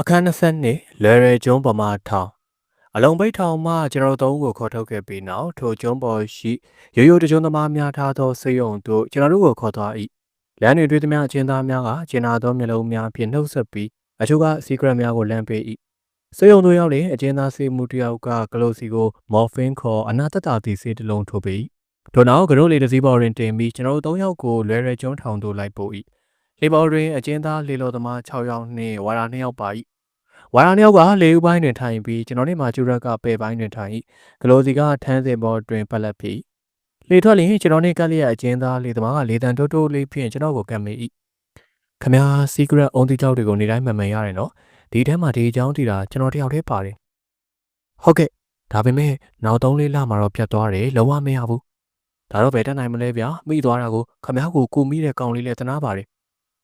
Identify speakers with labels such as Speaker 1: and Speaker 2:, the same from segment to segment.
Speaker 1: အခန်း22လွယ်ရယ်ကျွန်းပေါ်မှာထောင်အလုံးပိတ်ထောင်မှကျွန်တော်တို့ကိုခေါ်ထုတ်ခဲ့ပြီးနောက်ထိုကျွန်းပေါ်ရှိရိုးရိုးတကျွန်းသမားများထားသောစေယုံတို့ကျွန်တော်တို့ကိုခေါ်သွား၏လမ်းတွင်တွေ့သမျှအချင်းသားများကကျင်နာသောမျက်လုံးများဖြင့်နှုတ်ဆက်ပြီးအချို့ကစီကရက်များကိုလမ်းပေး၏စေယုံတို့ရောက်လျင်အချင်းသားစေမှုတစ်ယောက်ကဂလိုစီကိုမော်ဖင်ခေါ်အနာတတသည့်ဆေးတစ်လုံးထိုးပေး၏ထို့နောက်ကရိုးလေးတစ်စီးပေါ်တွင်တင်ပြီးကျွန်တော်တို့၃ယောက်ကိုလွယ်ရယ်ကျွန်းထောင်သို့လိုက်ပို့၏ လေပေါ်တွင်အချင်းသားလေလော်သမား6ယောက်နှင့်ဝါရာ2ယောက်ပါ၏ဝါရာ2ယောက်ကလေဦးပိုင်းတွင်ထိုင်ပြီးကျွန်တော်တို့မှကျူရက်ကပဲပိုင်းတွင်ထိုင်၏ဂလိုစီကထန်းစင်ပေါ်တွင်ပက်လက်ဖြစ်လေထွက်လျင်ကျွန်တော်နှင့်ကက်လျက်အချင်းသားလေသမားကလေတံတိုးတိုးလေးဖြင့်ကျွန်တော်ကိုကပ်မိ၏ခမ ्या secret အုံတီကြောက်တွေကိုနေတိုင်းမှန်မှန်ရတယ်နော်ဒီထဲမှာဒီအကြောင်းတည်တာကျွန်တော်တယောက်တည်းပါတယ်ဟုတ်ကဲ့ဒါပေမဲ့နောက်3လေးလမှာတော့ပြတ်သွားတယ်လုံးဝမရဘူးဒါတော့ဘယ်တတ်နိုင်မလဲဗျာမိသွားတာကိုခမ ्या ကိုကူမိတဲ့ကောင်လေးလည်းတနာပါတယ်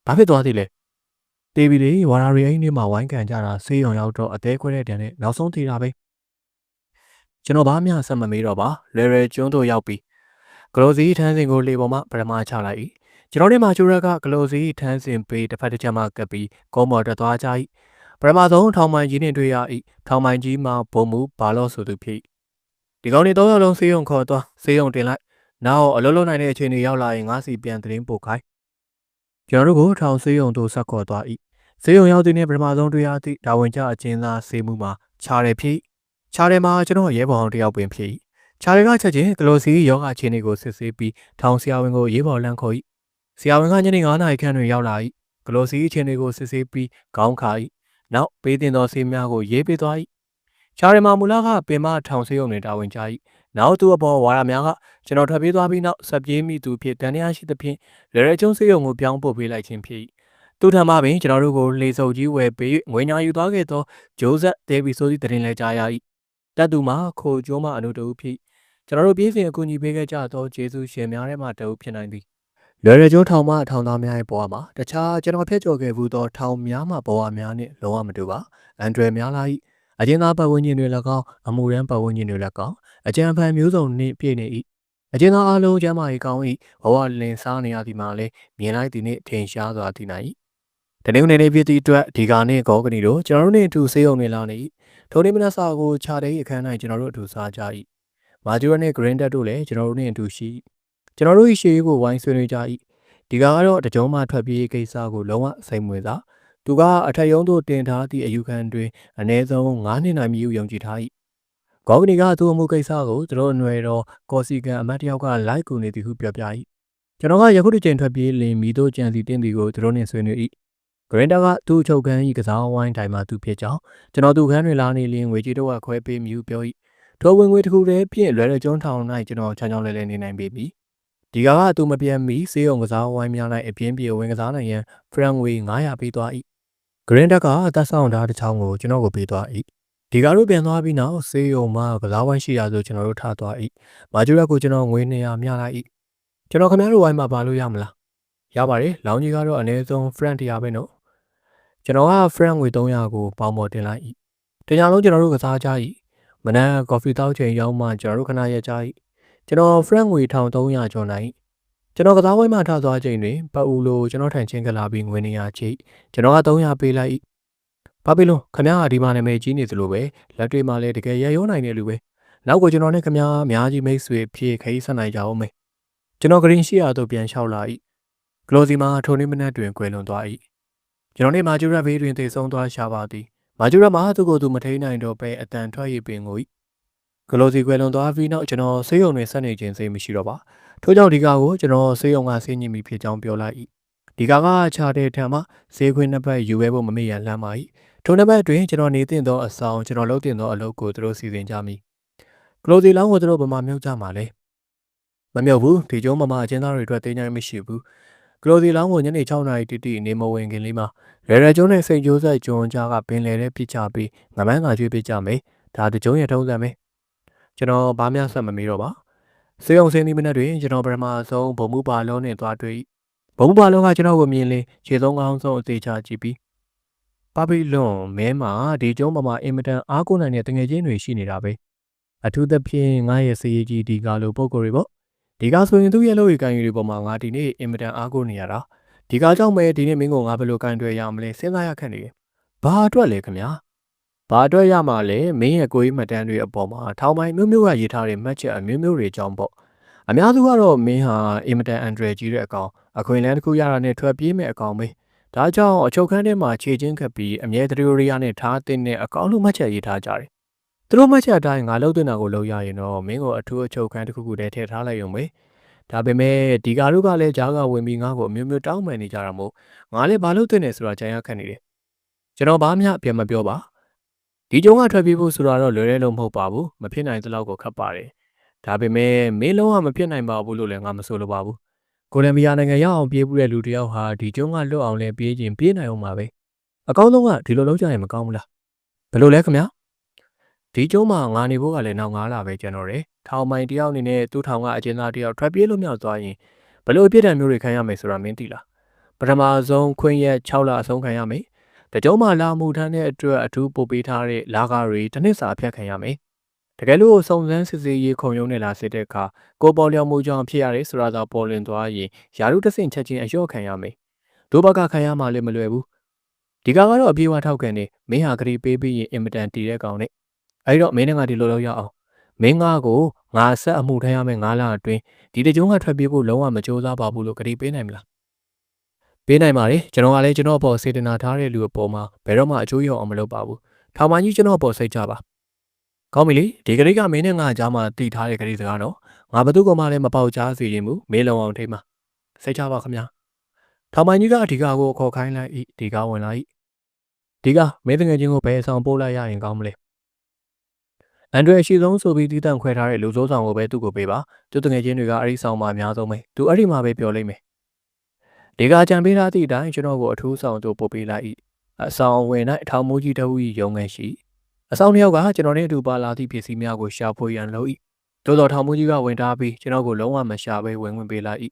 Speaker 1: ဘာဖြစ်သွားသေးလဲတေးပြီလေဝါရာရီအိမ်လေးမှာဝိုင်းကန်ကြတာဆေးရုံရောက်တော့အသေးခွဲတဲ့တန်နဲ့နောက်ဆုံးတည်တာပဲကျွန်တော်ဘာမှဆက်မမေးတော့ပါလေရယ်ကျွန်းတို့ရောက်ပြီဂလိုစီထန်းစင်ကိုလေပေါ်မှာပထမချလိုက်၏ကျွန်တော်တို့မှာကျူရက်ကဂလိုစီထန်းစင်ပေးတစ်ဖက်တစ်ချက်မှကပ်ပြီးကောမော်တက်သွားကြ၏ပထမဆုံးထောင်မိုင်ကြီးနှင့်တွေ့ရ၏ထောင်မိုင်ကြီးမှာဘုံမူဘာလို့ဆိုသူဖြစ်ဒီကောင်တွေ၃ယောက်လုံးဆေးရုံခေါ်သွားဆေးရုံတင်လိုက်နောက်အလုံးလုံးနိုင်တဲ့အခြေအနေရောက်လာရင်ငါစီပြန်သတင်းပို့ခိုင်း ကျွန်တော်တို့ကိုထောင်ဆေးရုံသို့ဆက်ခေါ်သွား၏ဆေးရုံရောက်တဲ့နေ့ပထမဆုံးတွေ့ရသည့်ဒါဝင်ကြအကျဉ်းသားဆေးမှုမှာခြားတယ်ဖြစ်ခြားတယ်မှာကျွန်တော်ရဲဘော်အောင်တယောက်ပင်ဖြစ်ခြားတယ်ကချက်ချင်းဂလိုစီယောဂအခြေအနေကိုစစ်ဆေးပြီးထောင်ဆရာဝန်ကိုရေးပေါ်လန့်ခေါ်၏ဆရာဝန်ကညနေ9နာရီခန့်တွင်ရောက်လာ၏ဂလိုစီအခြေအနေကိုစစ်ဆေးပြီးခေါင်းခါ၏နောက်ပေးတင်သောဆေးများကိုရေးပေးသွား၏ခြားတယ်မှာမူလကပင်မထောင်ဆေးရုံတွင်တာဝန်ကြ၏ နောက်သူအပေါ်ဝါရများကကျွန်တော်ထွက်ပြေးသွားပြီးနောက်ဆက်ပြေးမိသူဖြစ်တန်တရားရှိသဖြင့်လေရဲကျုံဆေးရုံကိုပြောင်းပို့ပေးလိုက်ခြင်းဖြစ်၏သူထံမှပင်ကျွန်တော်တို့ကိုလေစုပ်ကြီးဝယ်ပေး၍ငွေညာယူသွားခဲ့သောဂျိုးဆက်ဒေဗီဆိုသည့်တရင်လဲကြားရ၏တပ်သူမှာခိုကျိုးမှအနုတူဖြစ်ကျွန်တော်တို့ပြည်စဉ်အကူအညီပေးခဲ့ကြသောဂျေစုရှင်များထဲမှတအုပ်ဖြစ်နိုင်သည်လွယ်ရကျိုးထောင်မှထောင်သားများရဲ့ဘဝမှာတခြားကျွန်တော်ဖျက်ကျော်ခဲ့ဘူးသောထောင်များမှဘဝများနှင့်လုံးဝမတူပါအန်ဒရယ်များလာ၏အကျဉ်းသားပတ်ဝန်းကျင်တွေ၎င်းအမှုရန်ပတ်ဝန်းကျင်တွေ၎င်း အကြံဖန်မျိုးစုံနှင့်ပြည့်နေ၏အကျဉ်းသားအလုံးကျမ်းမာရေးကောင်း၏ဘဝလင်စားနေရသည်မှာလည်းမြင်လိုက်သည်နှင့်ထင်ရှားစွာသိနိုင်၏တနင်္ဂနွေနေ့ပြည့်သည့်အတွက်ဒီကနေ့ကောကနီတို့ကျွန်တော်တို့နှင့်အတူဆေးရုံနေလာနေ၏ထိုနေ့မနက်စာကိုခြာတဲ့အခန်း၌ကျွန်တော်တို့အတူစားကြ၏မာဂျူရနဲ့ဂရင်းတက်တို့လည်းကျွန်တော်တို့နှင့်အတူရှိကျွန်တော်တို့၏ရှေးကိုဝိုင်းဆွေးနွေးကြ၏ဒီကကတော့တကြုံမှထွက်ပြေးကိစ္စကိုလုံးဝစိတ်ဝင်စားသူကအထက်ယုံသို့တင်ထားသည့်အယူခံတွင်အ ਨੇ ဆုံး9နှစ်နိုင်မြူယုံကြည်ထား၏ ဂေါကနီကသူ့အမှုကိစ္စကိုသူတို့အနွယ်တော်ကော်စီကန်အမတ်တယောက်ကလိုက်ကူနေသည်ဟုပြောပြ၏ကျွန်တော်ကယခုတစ်ချိန်ထွက်ပြေးလင်မိတို့ကြံစီတင်းသည်ကိုသူတို့နှင့်ဆွေးနွေး၏ဂရန်တာကသူ့အချုပ်ခန်း၏ကစားဝိုင်းတိုင်မှသူဖြစ်ကြောင်းကျွန်တော်သူ့ခန်းတွင်လာနေလျင်ငွေကြေးတော့ခွဲပေးမြူပြော၏ထိုဝင်ငွေတစ်ခုတည်းဖြင့်လွယ်လွယ်ကျွန်းထောင်၌ကျွန်တော်ချောင်းချောင်းလဲလဲနေနိုင်ပေပြီဒီကကသူမပြန်မီစေးုံကစားဝိုင်းများ၌အပြင်းပြေဝင်ကစားနိုင်ရန်ဖရန်ငွေ900ပေးသွား၏ဂရန်တက်ကသက်ဆောင်ထားတစ်ချောင်းကိုကျွန်တော်ကိုပေးသွား၏ ဒီကားတို့ပြန်သွားပြီးနောက်ဆေးရုံမှာကစားဝိုင်းရှိရာဆိုကျွန်တော်တို့ထားသွား၏မာဂျူရက်ကိုကျွန်တော်ငွေ200မျှလိုက်၏ကျွန်တော်ခင်ဗျားတို့ဝိုင်းမှာပါလို့ရမလားရပါတယ်လောင်ကြီးကတော့အနည်းဆုံး friend 100ပဲနော်ကျွန်တော်က friend ငွေ300ကိုပေါင်းပေါ်တင်လိုက်၏တညလုံးကျွန်တော်တို့ကစားကြ၏မနက်ကော်ဖီတောက်ချိန်ရောက်မှကျွန်တော်တို့ခဏရက်ကြ၏ကျွန်တော် friend ငွေ1300ကျော်နိုင်ကျွန်တော်ကစားဝိုင်းမှာထားသွားချိန်တွင်ပတ်ဦးလိုကျွန်တော်ထိုင်ချင်းကလာပြီးငွေ200ချိတ်ကျွန်တော်က300ပေးလိုက်၏ ဘာဖြစ်လို့ခမ ्या ကဒီမှာနာမည်ကြီးနေသလိုပဲလက်တွေမှာလည်းတကယ်ရရောနိုင်တဲ့လူပဲနောက်ကိုကျွန်တော်နဲ့ခမ ्या အများကြီးမိတ်ဆွေဖြစ်ခရီးဆက်နိုင်ကြအောင်မေကျွန်တော်ဂရင်းရှိရာသို့ပြန်လျှောက်လာ၏ဂလိုစီမှာထိုနေ့မနက်တွင်ကွယ်လွန်သွား၏ကျွန်တော်နဲ့မာဂျူရက်ဘေးတွင်တည်ဆုံသွားရှာပါသည်မာဂျူရက်မှာသူ့ကိုယ်သူမထိန်နိုင်တော့ပဲအတန်ထွက်ရပင်ကိုဂလိုစီကွယ်လွန်သွားပြီးနောက်ကျွန်တော်ဆေးရုံတွင်ဆက်နေခြင်းစိတ်မရှိတော့ပါထို့ကြောင့်ဒီကာကိုကျွန်တော်ဆေးရုံကဆင်းညင်မိဖြစ်ကြောင်းပြောလိုက်၏ဒီကာကခြားတဲ့ထံမှဈေးခွင်းနှစ်ပတ်ယူဝဲဖို့မမေ့ရန်လှမ်းပါ၏ ထိုနံပါတ်အတွင်းကျွန်တော်နေတင်သောအဆောင်ကျွန်တော်လုပ်တင်သောအလုပ်ကိုသူတို့စီစဉ်ကြမည်ကလိုစီလောင်းကိုသူတို့ဗမာမြုပ်ကြမှာလဲမမြုပ်ဘူးဒီကျုံးမမအချင်းသားတွေအတွက်တင်းကြိုင်းမရှိဘူးကလိုစီလောင်းကိုညနေ6နာရီတိတိနေမဝင်ခင်လေးမှာရဲရဲကျုံးနဲ့စိတ်ကြိုးဆက်ကျွန်းကြားကပင်လယ်ထဲပြစ်ချပြီးငမန်းသာကျွေးပြစ်ကြမယ်ဒါတကျုံးရထုံးစံပဲကျွန်တော်ဘာမှဆက်မမေးတော့ပါစေအောင်စင်းဒီမနက်တွင်ကျွန်တော်ပထမဆုံးဘုံမှုပါလုံးနဲ့သွားတွေ့ဘုံမှုပါလုံးကကျွန်တော်ကိုမြင်လေခြေသုံးကောင်းဆုံးအသေးချကြည့်ပြီး ပပီလွန်မဲမှာဒီကျုံးပေါ်မှာအင်မတန်အားကိုးနိုင်တဲ့တငယ်ချင်းတွေရှိနေတာပဲအထူးသဖြင့်ငါရဲ့စည်ရည်ကြီးဒီကာလိုပုံကိုယ်တွေပေါ့ဒီကာဆိုရင်သူ့ရဲ့လုပ်ရည်ကန်ယူတွေပေါ်မှာငါဒီနေ့အင်မတန်အားကိုးနေရတာဒီကာကြောင့်ပဲဒီနေ့မင်းကိုငါဘယ်လိုကန်တွေ့ရမလဲစဉ်းစားရခက်နေတယ်ဘာအတွက်လဲခင်ဗျာဘာအတွက်ရမှာလဲမင်းရဲ့ကိုကြီးမှတ်တမ်းတွေအပေါ်မှာထောင်ပိုင်းမျိုးမျိုးကရေးထားတဲ့မှတ်ချက်အမျိုးမျိုးတွေအကြောင်းပေါ့အများစုကတော့မင်းဟာအင်မတန်အန်ဒရယ်ကြီးတဲ့အကောင်အခွင့်အလမ်းတစ်ခုရတာနဲ့ထွက်ပြေးမဲ့အကောင်ပဲ ဒါကြောင့်အချုပ်ခန်းထဲမှာခြေချင်းခတ်ပြီးအမြဲတရရီယာနဲ့ထားတဲ့နဲ့အကောင်လို့မှတ်ချက်ရေးထားကြတယ်သူတို့မှတ်ချက်အတိုင်းငါလှုပ်တင်တာကိုလုပ်ရရင်တော့မင်းကိုအထူးအချုပ်ခန်းတစ်ခုခုတည်းထည့်ထားလိုက်ရုံပဲဒါပေမဲ့ဒီကာတို့ကလည်းဂျားကဝင်ပြီးငါ့ကိုအမျိုးမျိုးတောင်းပန်နေကြတာမို့ငါလည်းဘာလို့တင်နေဆိုတာကြံရခတ်နေတယ်ကျွန်တော်ဘာမှပြန်မပြောပါဒီကျုံကထွက်ပြေးဖို့ဆိုတာတော့လွယ်ရဲလို့မဟုတ်ပါဘူးမဖြစ်နိုင်သလောက်ကိုခတ်ပါတယ်ဒါပေမဲ့မင်းလုံးဝမဖြစ်နိုင်ပါဘူးလို့လည်းငါမဆိုလိုပါဘူး ကိုလံဘီယာနိုင်ငံရောက်အောင်ပြေးပူတဲ့လူတစ်ယောက်ဟာဒီကျုံကလွတ်အောင်လဲပြေးခြင်းပြေးနိုင်အောင်ပါပဲအကောင်းဆုံးကဒီလိုလုပ်ကြရင်မကောင်းဘူးလားဘယ်လိုလဲခင်ဗျာဒီကျုံမှာငါနေဖို့ကလည်းနောက်9လပဲကျန်တော့တယ်ထောင်မိုင်တယောက်အနေနဲ့သူ့ထောင်ကအကျဉ်းသားတယောက်ထွက်ပြေးလို့မြောက်သွားရင်ဘယ်လိုအပြစ်ဒဏ်မျိုးတွေခံရမယ်ဆိုတာမင်းသိလားပထမဆုံးခွင့်ရက်6လအဆုံးခံရမယ်တကြုံမှာလာမှုထမ်းတဲ့အတွက်အထူးပို့ပေးထားတဲ့လာကားတွေတစ်နှစ်စာဖျက်ခံရမယ် တကယ်လို့စုံစမ်းစစ်ဆေးရေးခုံရုံးနဲ့လာစစ်တဲ့အခါကိုပေါ်လျော်မှုကြောင့်ဖြစ်ရတယ်ဆိုတာသာပေါ်လွင်သွားရင်ယာရုတဆင့်ချက်ချင်းအလျော့ခံရမယ်ဒိုးဘကခံရမှလည်းမလွယ်ဘူးဒီကောင်ကတော့အပြေးဝထောက်ခံနေမင်းဟာဂရီပေးပြီးရင်အင်မတန်တည်တဲ့ကောင်နဲ့အဲဒီတော့မင်းနဲ့ငါဒီလိုလုပ်ရအောင်မင်းငါကိုငါဆက်အမှုထမ်းရမယ်ငါလာအတွင်းဒီတကြုံကထွက်ပြေးဖို့လုံးဝမကြိုးစားပါဘူးလို့ဂရီပေးနိုင်မလားပေးနိုင်ပါတယ်ကျွန်တော်ကလည်းကျွန်တော်အပေါ်စေတနာထားတဲ့လူအပေါ်မှာဘယ်တော့မှအကျိုးရအောင်မလုပ်ပါဘူးထောင်မကြီးကျွန်တော်အပေါ်စိတ်ကြပါ ကောင်းပြီလေဒီကလေးကမင်းနဲ့ငါကြားမှာတည်ထားတဲ့ကလေးစကားတော့ငါဘသူကမှလည်းမပေါက်ကြားစေခြင်းမူမေးလုံအောင်ထိမှာစိတ်ချပါခင်ဗျာထောင်မကြီးကအဓိကကိုခေါ်ခိုင်းလိုက်ဤဒီကဝင်လာဤဒီကမင်းတငယ်ချင်းကိုဘယ်ဆောင်ပို့လိုက်ရရင်ကောင်းမလဲအန်ဒရယ်ရှိဆုံးဆိုပြီးတီးတန့်ခွဲထားတဲ့လူစိုးဆောင်ကိုပဲသူ့ကိုပေးပါသူတငယ်ချင်းတွေကအဲ့ဒီဆောင်မှာအများဆုံးပဲသူအဲ့ဒီမှာပဲပြောလိမ့်မယ်ဒီကကြံပေးထားသည့်အတိုင်းကျွန်တော်ကိုအထူးဆောင်တို့ပို့ပေးလိုက်၏အဆောင်ဝင်၌အထောင်မိုးကြီးတဝီရုံငယ်ရှိ အဆောင်တစ်ယောက်ကကျွန်တော်နဲ့အတူပါလာသည့်ပစ္စည်းများကိုရှာဖွေရန်လုပ်၏သို့တော်ထောင်မိုးကြီးကဝင်ထားပြီးကျွန်တော်ကိုလုံးဝမရှာဘဲဝင်ဝင်ပေးလိုက်၏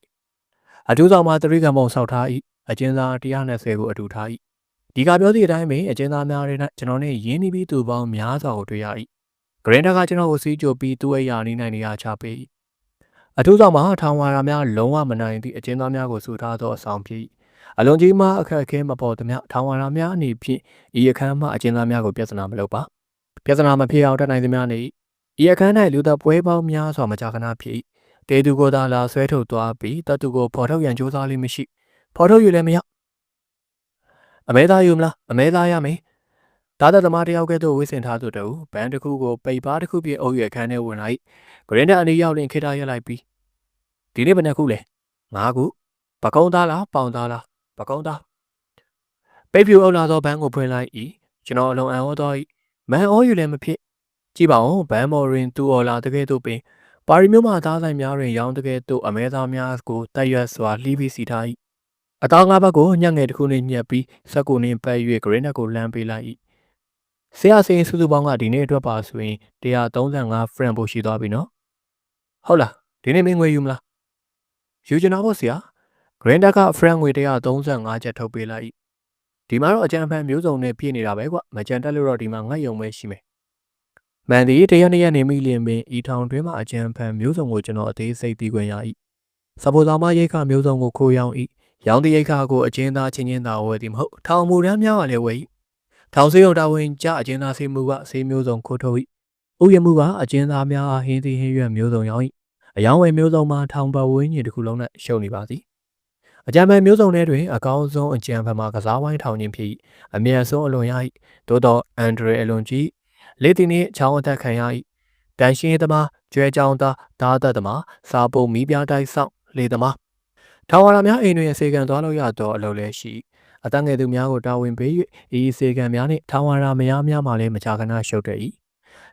Speaker 1: အထူးဆောင်မှာတရိကံပုံဆောက်ထား၏အကျဉ်းသား120ကိုအတူထား၏ဒီကပြောသည့်အတိုင်းပဲအကျဉ်းသားများတွေ၌ကျွန်တော်နဲ့ရင်းနှီးပြီးသူပေါင်းများစွာကိုတွေ့ရ၏ဂရင်းတာကကျွန်တော်ကိုစီးကြိုပြီးသူ့ရဲ့ယာနီနိုင်နေရာချပေး၏အထူးဆောင်မှာထောင်ဝါရာများလုံးဝမနိုင်သည့်အကျဉ်းသားများကိုစုထားသောအဆောင်ဖြစ်အလွန်ကြီးမှအခက်အခဲမပေါ်သမျှထောင်ဝါရာများအနေဖြင့်ဤအခန်းမှအကျဉ်းသားများကိုပြဿနာမလုပ်ပါ ပြဿနာမဖြစ်အောင်တတ်နိုင်သမျှနေဤအခန်း၌လူသက်ပွဲပေါင်းများစွာမကြာခဏဖြစ်တေသူကိုသာလာဆွဲထုတ်သွားပြီးတတ်သူကိုဖော်ထုတ်ရန်ကြိုးစားလိမ့်မရှိဖော်ထုတ်ယူလည်းမရအမဲသားယူမလားအမဲသားရမယ်ဒါသက်သမားတယောက်ကဲ့သို့ဝိစင်ထားသူတူဘန်းတစ်ခုကိုပိတ်ပါတစ်ခုပြည့်အုပ်ရခန်းထဲဝင်လိုက်ဂရင်းတဲ့အနီးရောက်လင်ခေတ္တရက်လိုက်ပြီးဒီနေ့ဘယ်နှခုလဲ၅ခုပကုံးသားလားပေါင်သားလားပကုံးသားပိတ်ပြူအုပ်လာသောဘန်းကိုဖွင့်လိုက်၏ကျွန်တော်အလုံးအံ့ဩသော၏ မန်ဩယူလည်းမဖြစ်ကြည့်ပါဦးဘန်းမော်ရင်သူအော်လာတကယ်တော့ပင်ပါရီမျိုးမှသားဆိုင်များတွင်ရောင်းတကယ်တော့အမဲသားများကိုတက်ရွက်စွာလှီးပြီးစီထား၏အသားငါးဘက်ကိုညက်ငယ်တစ်ခုနှင့်ညက်ပြီးစက်ကိုနှင့်ပတ်၍ဂရင်းနက်ကိုလှမ်းပေးလိုက်၏ဆရာစင်စုစုပေါင်းကဒီနေ့အတွက်ပါဆိုရင်135 franc ပို့ရှိသွားပြီနော်ဟုတ်လားဒီနေ့မင်းငွေယူမလားယူချင်တော့ဗောဆရာဂရင်းတက်ကအဖရန်ငွေ135ချက်ထုတ်ပေးလိုက် ဒီမှာတော့အကြံဖန်မျိုးစုံနဲ့ပြည့်နေတာပဲကွမကြံတက်လို့တော့ဒီမှာငတ်ယုံပဲရှိမယ်မန်ဒီတရက်နှစ်ရက်နေမိလင်ပင်ဤထောင်တွင်းမှာအကြံဖန်မျိုးစုံကိုကျွန်တော်အသေးစိတ်သိခွင့်ရ၏စပိုသာမရိတ်ခမျိုးစုံကိုခိုးရောင်း၏ရောင်းတရိတ်ခကိုအကျဉ်းသားချင်းချင်းသာဝယ်သည်မဟုတ်ထောင်မူတန်းများကလည်းဝယ်၏ထောင်စေးရုံတာဝန်ကြအကျဉ်းသားစေးမှုကစေးမျိုးစုံခိုးထုတ်၏ဥယျာဉ်မှုကအကျဉ်းသားများအားဟင်းသီးဟင်းရွက်မျိုးစုံရောင်း၏အယောင်းဝယ်မျိုးစုံမှာထောင်ပတ်ဝန်းကျင်တစ်ခုလုံးနဲ့ရှုပ်နေပါသည် အကြံပန်မျိုးစုံတွေတွင်အကောင်းဆုံးအကြံပန်မှာကစားဝိုင်းထောင်ခြင်းဖြစ်အမြတ်ဆုံးအလွန်ရ၏သို့တော့အန်ဒရီအလွန်ကြီးလေတီနှင့်ချောင်းအသက်ခံရ၏တန်ရှင်းသမားကျွဲကြောင်သားဓာသက်သမားစာပုံမီးပြားတိုက်ဆောင်လေသမားထာဝရများအိမ်တွင်အစေခံသွားလို့ရသောအလုပ်လည်းရှိအတန်းငယ်သူများကိုတာဝန်ပေး၍ဤအစေခံများနှင့်ထာဝရမယားများမှလည်းမကြာခဏရှုပ်တဲ့၏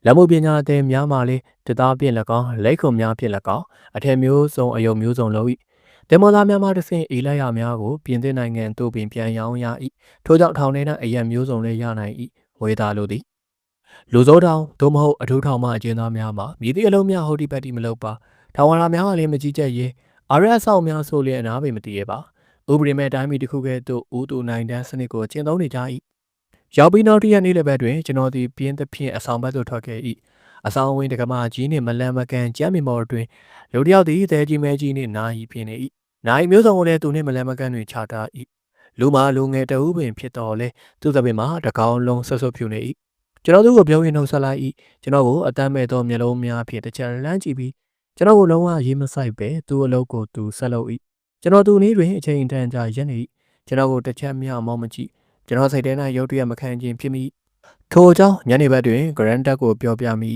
Speaker 1: လက်မှုပညာအသင်များမှလည်းတသားဖြင့်၎င်းလက်ခုံများဖြင့်၎င်းအထည်မျိုးစုံအယုံမျိုးစုံလု ပ်၏တင်မောသားများမှတဆင့်အေလိုက်ရများကိုပြင်သစ်နိုင်ငံသို့ပင်ပြန်ရောင်းရ၏ထို့ကြောင့်ထောင်ထဲ၌အရန်မျိုးစုံလည်းရနိုင်၏ဝေသားလိုသည်လူစိုးတောင်သို့မဟုတ်အထူးထောင်မှအကျဉ်းသားများမှာမြည်သည့်အလုံးများဟုတ်ဒီပတ်တိမလုပ်ပါထောင်ဝါရာများကလည်းမကြည့်ချက်ရေးအာရအဆောင်များဆိုလျက်အနားပေမတည်ရပါဥပဒေမဲ့တိုင်းပြည်တစ်ခုကဲ့သို့ဦးတူနိုင်တန်းစနစ်ကိုကျင့်သုံးနေကြ၏ရောက်ပြီးနောက်တစ်ရက်နေ့လည်းပဲတွင်ကျွန်တော်သည်ပြင်းသဖြင့်အဆောင်ဘက်သို့ထွက်ခဲ့၏ အဆောင်ဝင်းတကမာကြီးနှင့်မလန်မကန်ကြမ်းမြမော်တွင်လူတစ်ယောက်သည်တဲကြီးမဲကြီးနှင့်နာယီပြင်းနေ၏နာယီမျိုးစုံကိုလည်းသူနှင့်မလန်မကန်တွင်ခြားထား၏လူမာလူငယ်တဦးပင်ဖြစ်တော်လဲသူ့သပင်မှာတကောင်လုံးဆွတ်ဆွတ်ဖြူနေ၏ကျွန်တော်သူ့ကိုပြောရင်နှုတ်ဆက်လိုက်၏ကျွန်တော်ကိုအတမ်းမဲ့သောမျက်လုံးများဖြင့်တစ်ချက်လမ်းကြည့်ပြီးကျွန်တော်ကိုလုံးဝရေးမဆိုင်ပဲသူ့အလုပ်ကိုသူဆက်လုပ်၏ကျွန်တော်သူနည်းတွင်အချိန်တန်ကြာရက်နေ၏ကျွန်တော်ကိုတစ်ချက်မျှမောင်းမကြည့်ကျွန်တော်စိတ်ထဲ၌ရုတ်တရက်မခံခြင်းဖြစ်မိ ထို့ကြောင့်ညနေဘက်တွင်ဂရန်တက်ကိုပြောပြမိ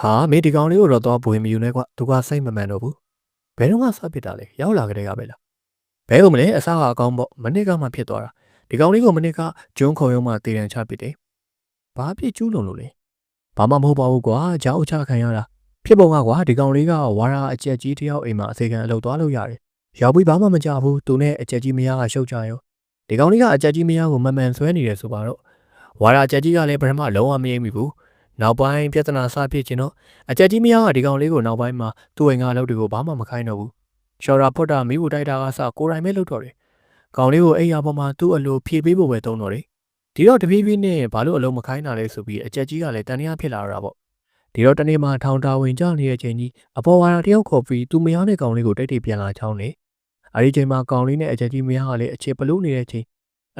Speaker 1: ဟာမေဒီကောင်လေးကိုတော့တော့ဘွေမယူနဲ့ကွသူကစိတ်မမှန်တော့ဘူးဘယ်တော့မှစပစ်တာလဲရောက်လာကြတဲ့ကပဲလားဘဲဦးမလဲအစားကအကောင်းပေါ့မနစ်ကမှဖြစ်သွားတာဒီကောင်လေးကိုမနစ်ကဂျွန်းခုံရုံးမှတည်တံချပစ်တယ်ဘာဖြစ်ကျူးလွန်လို့လဲဘာမှမဟုတ်ပါဘူးကွာကြောက်အချခံရတာဖြစ်ပုံကကွာဒီကောင်လေးကဝါရာအကျက်ကြီးတယောက်အိမ်မှာအစေခံအလုပ်သွားလို့ရတယ်ရောက်ပြီးဘာမှမကြဘူးသူနဲ့အကျက်ကြီးမယားကရှုပ်ကြရောဒီကောင်လေးကအကြက်ကြီးမယားကိုမမှန်ဆွဲနေတယ်ဆိုပါတော့ ဝါရာအကြက်ကြီးကလည်းပထမလုံးဝမရိပ်မိဘူးနောက်ပိုင်းပြဿနာစဖြစ်ခြင်းတော့အကြက်ကြီးမယားကဒီကောင်လေးကိုနောက်ပိုင်းမှာသူ့အိမ်ကအလုပ်တွေကိုဘာမှမခိုင်းတော့ဘူးချော်ရာဖွတ်တာမိဖို့တိုက်တာကစကိုယ်တိုင်ပဲလုပ်တော့တယ်ကောင်လေးကိုအိမ်ရပေါ်မှာသူ့အလိုဖြေပေးဖို့ပဲတုံးတော့တယ်ဒီတော့တပြေးပြေးနဲ့ဘာလို့အလုံးမခိုင်းတာလဲဆိုပြီးအကြက်ကြီးကလည်းတန်တရားဖြစ်လာတာပေါ့ဒီတော့တနေ့မှထောင်တာဝင်ကြနေတဲ့အချိန်ကြီးအပေါ်ဝါရာတယောက်ခေါ်ပြီးသူမယားနဲ့ကောင်လေးကိုတိတ်တိတ်ပြန်လာချောင်းနေအဲဒီချိန်မှာကောင်လေးနဲ့အကြက်ကြီးမယားကလည်းအခြေပလို့နေတဲ့အချိန်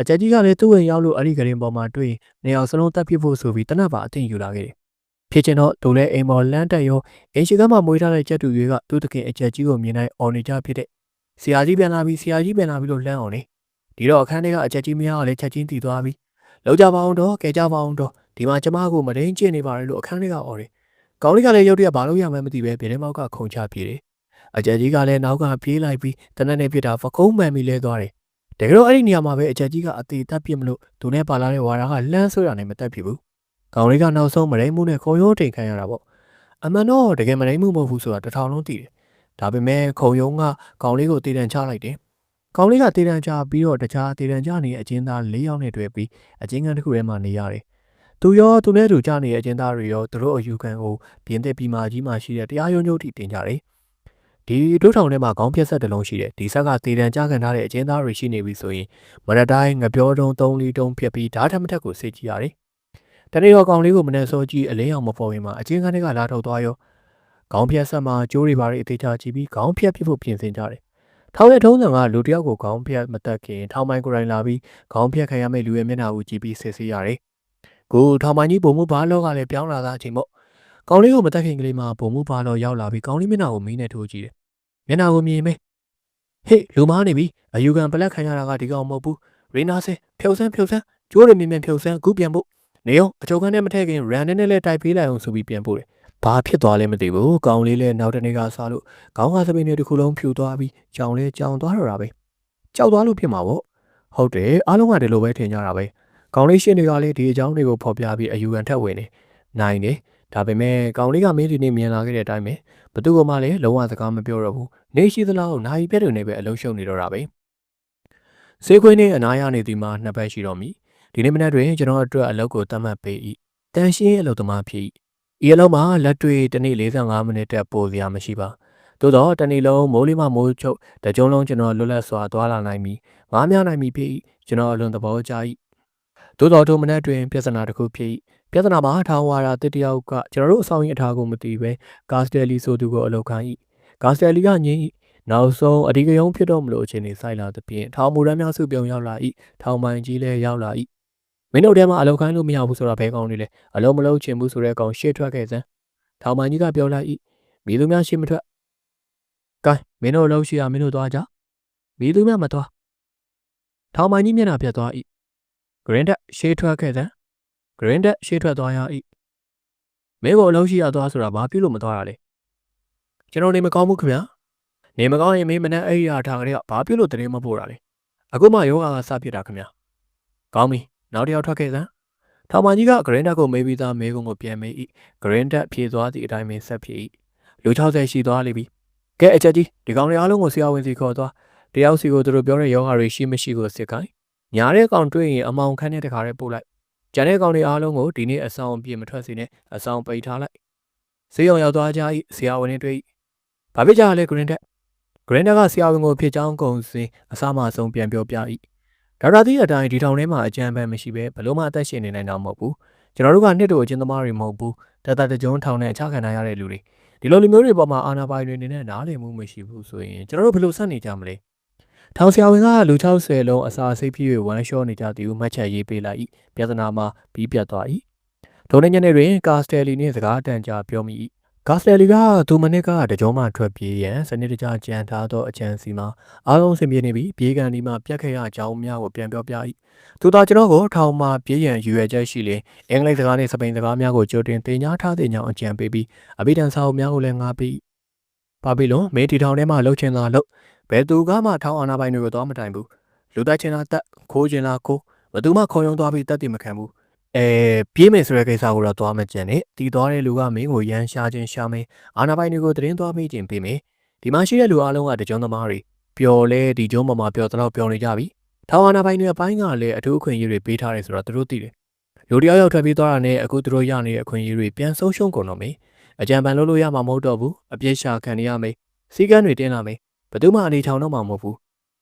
Speaker 1: အကြက်ကြီးကလည်းသူ့ဝင်ရောက်လို့အဲ့ဒီကရင်ပေါ်မှာတွေ့နေအောင်စလုံးတက်ပြဖို့ဆိုပြီးတနတ်ပါအထင်ယူလာခဲ့တယ်ဖြစ်ချင်တော့ဒိုလဲအိမ်ပေါ်လမ်းတက်ရောအင်ရှိကမှမွေးထားတဲ့ကြက်တူတွေကသူ့တခင်အကြက်ကြီးကိုမြင်နိုင်အော်နေကြဖြစ်တဲ့ဆရာကြီးပြန်လာပြီးဆရာကြီးပြန်လာပြီးလို့လှမ်းအောင်နေဒီတော့အခန်းထဲကအကြက်ကြီးမယားကလည်းချက်ချင်းတည်သွားပြီးလောက်ကြပါအောင်တော့ကဲကြပါအောင်တော့ဒီမှာကျမကိုမဒိန်ကျင့်နေပါလေလို့အခန်းထဲကအော်တယ်ကောင်းလေးကလည်းရုတ်တရက်ဘာလို့ရမှန်းမသိပဲဗီဒီမောက်ကခုံချပြေးတယ်အကြက်ကြီးကလည်းနောက်ကပြေးလိုက်ပြီးတနက်နဲ့ပြစ်တာဖကုံးမှန်ပြီးလဲသွားတယ် တကယ်တော့အဲ့ဒီနေရာမှာပဲအကြက်ကြီးကအသေးတက်ပြစ်မလို့သူနဲ့ပါလာတဲ့ဝါရာကလှမ်းဆွရနိုင်မတက်ဖြစ်ဘူးကောင်လေးကနောက်ဆုံးမရိမှုနဲ့ခုံရိုးတိန်ခံရတာပေါ့အမှန်တော့တကယ်မရိမှုမဟုတ်ဘူးဆိုတာတထောင်လုံးသိတယ်ဒါပေမဲ့ခုံယုံကကောင်လေးကိုတည်တံချလိုက်တယ်ကောင်လေးကတည်တံချပြီးတော့တခြားတည်တံချနေတဲ့အချင်းသား၄ယောက်နဲ့တွေ့ပြီးအချင်းကန်တစ်ခုထဲမှာနေရတယ်သူရောသူနဲ့သူကြနေတဲ့အချင်းသားတွေရောသူတို့အယူခံကိုပြင်းတဲ့ပြီးမှကြီးမှရှိတဲ့တရားရုံးချုပ်ထိတင်ကြတယ် ဒီဒုထောင်ထဲမှာခေါင်းပြက်ဆက်တစ်လုံးရှိတယ်ဒီဆက်ကတည်တံကြားခံထားတဲ့အကျဉ်းသားတွေရှိနေပြီဆိုရင်မရတိုင်းငပြောတုံး၃လီတုံးဖြစ်ပြီးဓာတ်ထမထက်ကိုစိတ်ကြည့်ရတယ်တနေ့တော့ကောင်လေးကိုမနှက်စောကြည့်အလင်းအောင်မပေါ်ရင်မှာအချင်းခန်းတွေကလာထုတ်သွားရောခေါင်းပြက်ဆက်မှာကျိုးတွေပါတွေအသေးချာကြည့်ပြီးခေါင်းပြက်ဖြစ်ဖို့ပြင်ဆင်ကြတယ်ထောင်ရဲ့ထုံးစံကလူတယောက်ကိုခေါင်းပြက်မတက်ခင်ထောင်မိုင်းကိုယ်တိုင်လာပြီးခေါင်းပြက်ခံရမယ့်လူရဲ့မျက်နှာကိုကြည့်ပြီးစစ်ဆေးရတယ်ကိုထောင်မိုင်းကြီးပုံမှုဘာလောကလည်းပြောင်းလာတာအချိန်ပေါ့ ကောင်လေးကိုမတက်ခင်ကလေးမှာပုံမှုဘာလောရောက်လာပြီးကောင်လေးမျက်နှာကိုမီးနဲ့ထိုးကြည့်တယ်မျက်နှာကိုမြင်မေးဟေးလူမားနေပြီအယူခံပလက်ခံရတာကဒီကောင်မဟုတ်ဘူးရေနာဆဲဖြုတ်ဆန်းဖြုတ်ဆန်းကျိုးရမြင်မြင်ဖြုတ်ဆန်းခုပြန်ဖို့နေအောင်အချုပ်ခန်းထဲမထည့်ခင်ရန်နဲ့နဲ့တိုက်ပေးလိုက်အောင်ဆိုပြီးပြန်ပို့တယ်ဘာဖြစ်သွားလဲမသိဘူးကောင်လေးလည်းနောက်တနေ့ကစားလို့ခေါင်းကစပိန်တွေတစ်ခုလုံးဖြူသွားပြီးကြောင်လေးကြောင်သွားတော့တာပဲကြောက်သွားလို့ဖြစ်မှာပေါ့ဟုတ်တယ်အားလုံးကဒီလိုပဲထင်ကြတာပဲခေါင်းလေးရှင်းတွေကလည်းဒီအကြောင်းတွေကိုဖော်ပြပြီးအယူခံထက်ဝင်နေနိုင်တယ် ဒါပေမဲ့ကောင်လေးကမင်းဒီနေ့မြင်လာခဲ့တဲ့အတိုင်းပဲဘသူကမှလည်းလုံးဝစကားမပြောတော့ဘူးနေရှိသလားနိုင်ပြက်တွေနဲ့ပဲအလုံးရှုံနေတော့တာပဲဈေးခွင်းနဲ့အနားရနေသည်မှာနှစ်ပတ်ရှိတော့မီဒီနေ့မနက်တွင်ကျွန်တော်အတွက်အလုပ်ကိုတတ်မှတ်ပေး၏တန်ရှင်းအလုပ်သမားဖြစ်၏ဤအလုပ်မှာလက်တွေ့တစ်နေ့45မိနစ်တက်ပို့စရာမရှိပါသို့တော့တနေ့လုံးမိုးလေးမှမိုးချုပ်တကြုံလုံးကျွန်တော်လွတ်လပ်စွာသွားလာနိုင်ပြီငားများနိုင်ပြီဖြစ်၏ကျွန်တော်အလွန်သဘောကျ၏ သို့တော်ထိုမနက်တွင်ပြဿနာတစ်ခုဖြစ်၏ပြဿနာမှာထောင်ဝါရာတစ်တယောက်ကကျွန်တော်တို့အဆောင်ရင်အထားကိုမသိပဲကာစတယ်လီဆိုသူကိုအလုပ်ခံ၏ကာစတယ်လီကညင်း၏နောက်ဆုံးအဒီကယုံဖြစ်တော့မလို့အချိန်နေဆိုင်လာသဖြင့်ထောင်မူရမ်းများစုပြုံရောက်လာ၏ထောင်ပိုင်ကြီးလည်းရောက်လာ၏မင်းတို့ထဲမှာအလုပ်ခိုင်းလို့မရဘူးဆိုတာဘဲကောင်းနေလေအလုံးမလုံးချင်ဘူးဆိုတဲ့ကောင်ရှေ့ထွက်ခဲ့စမ်းထောင်ပိုင်ကြီးကပြောလိုက်၏မိသူများရှေ့မထွက်ကဲမင်းတို့အလုပ်ရှိရမင်းတို့သွားကြမိသူများမသွားထောင်ပိုင်ကြီးမျက်နှာပြတ်သွား၏ ဂရင်းတက်ရှေ့ထွက်ခဲ့စမ်းဂရင်းတက်ရှေ့ထွက်သွားရ၏မင်းကိုအလုံးရှိရသွားဆိုတာဘာဖြစ်လို့မသွားရလဲကျွန်တော်နေမကောင်းဘူးခင်ဗျာနေမကောင်းရင်မင်းမနဲ့အဲ့ရထားကြတဲ့ဘာဖြစ်လို့တရင်မပို့တာလဲအခုမှယောဂကစဖြစ်တာခင်ဗျာကောင်းပြီနောက်တစ်ယောက်ထွက်ခဲ့စမ်းထောင်မကြီးကဂရင်းတက်ကိုမေးပြီးသားမေးခွန်းကိုပြန်မေး၏ဂရင်းတက်ဖြေသွားသည့်အတိုင်းပင်ဆက်ဖြစ်၏လူ60ရှိသွားလိမ့်ပြီကဲအချက်ကြီးဒီကောင်တွေအားလုံးကိုဆရာဝန်စီခေါ်သွားတယောက်စီကိုသူတို့ပြောတဲ့ယောဂတွေရှိမရှိကိုစစ်ခိုင်း ညာတဲ့ကောင်တွေ့ရင်အမောင်ခန်းတဲ့တခါတည်းပို့လိုက်ကျန်တဲ့ကောင်တွေအားလုံးကိုဒီနေ့အဆောင်ပြေမထွက်စေနဲ့အဆောင်ပိတ်ထားလိုက်ဈေးရုံရောက်သွားကြ၏ဆရာဝန်နဲ့တွေ့ဘာဖြစ်ကြလဲဂရင်းတက်ဂရင်းတက်ကဆရာဝန်ကိုဖြစ်ချောင်းကုံစင်အစားမဆုံးပြန်ပြောပြ၏ဒေါက်တာသီးအတိုင်းဒီထောင်ထဲမှာအကြံပန်းမရှိပဲဘလို့မှအသက်ရှင်နေနိုင်တော့မဟုတ်ဘူးကျွန်တော်တို့ကနှစ်တို့အချင်းသမားတွေမဟုတ်ဘူးတတတကြုံထောင်နဲ့အခြားခံရတဲ့လူတွေဒီလိုလူမျိုးတွေပေါ်မှာအာနာပိုင်တွေနေနဲ့နားလည်မှုမရှိဘူးဆိုရင်ကျွန်တော်တို့ဘယ်လိုဆက်နေကြမလဲ ထောင်ဆရာဝန်ကလူ60လုံးအစာစိတ်ပြည့်ဝမ်းလျှောနေကြသည်ဟုမှတ်ချက်ရေးပေးလိုက်၏ပြဿနာမှာပြီးပြတ်သွား၏ဒုံနေညနေတွင်ကာစတယ်လီနှင့်စကားတန်ကြာပြောမိ၏ကာစတယ်လီကသူမနစ်ကတကြောမှထွက်ပြေးရန်စနစ်တကျကြံထားသောအကြံစီမှာအားလုံးဆင်ပြေနေပြီးပြေးကန်ဒီမှပြတ်ခဲ့ရကြောင်းများကိုပြန်ပြောပြ၏သူသာကျွန်တော်ကိုထောင်မှပြေးရန်ရွယ်ချက်ရှိလေအင်္ဂလိပ်စကားနှင့်စပိန်စကားများကိုကြိုတင်တင် जा ထားတဲ့ညောင်းအကြံပေးပြီးအဘိဓမ္မာစာအုပ်များကိုလည်းငါပေးပါပြီလွန်မင်းတီထောင်ထဲမှာလှုပ်ချင်တာလှုပ် ဘယ်သူကမှထောင်အာဏာပိုင်တွေကိုတော့မတိုင်ဘူးလူတိုက်ချင်တာတက်ခိုးချင်တာခိုးဘယ်သူမှခုံရုံသွားပြီးတက်တည်မခံဘူးအဲပြေးမယ်ဆိုတဲ့ကိစ္စကိုတော့သွားမကြံနဲ့တီသွားတဲ့လူကမင်းကိုရမ်းရှာခြင်းရှာမယ်အာနာပိုင်တွေကိုသတင်းသွားပေးခြင်းပေးမယ်ဒီမှာရှိတဲ့လူအလုံးကတကြုံသမားတွေပျော်လဲဒီကျုံးမမှာပျော်တော့ပျော်နေကြပြီထောင်အာနာပိုင်တွေအပိုင်းကလည်းအထူးအခွင့်အရေးတွေပေးထားတယ်ဆိုတော့သူတို့သိတယ်လူတယောက်ယောက်ထွက်ပြေးသွားတာနဲ့အခုသူတို့ရနေတဲ့အခွင့်အရေးတွေပြန်ဆုံးရှုံးကုန်တော့မယ်အကြံပန်လုပ်လို့ရမှာမဟုတ်တော့ဘူးအပြစ်ရှာခံရမယ်စီကန်းတွေတင်းလာမယ် ဘယ်သူမှအနေထောင်တော့မှာမဟုတ်ဘူး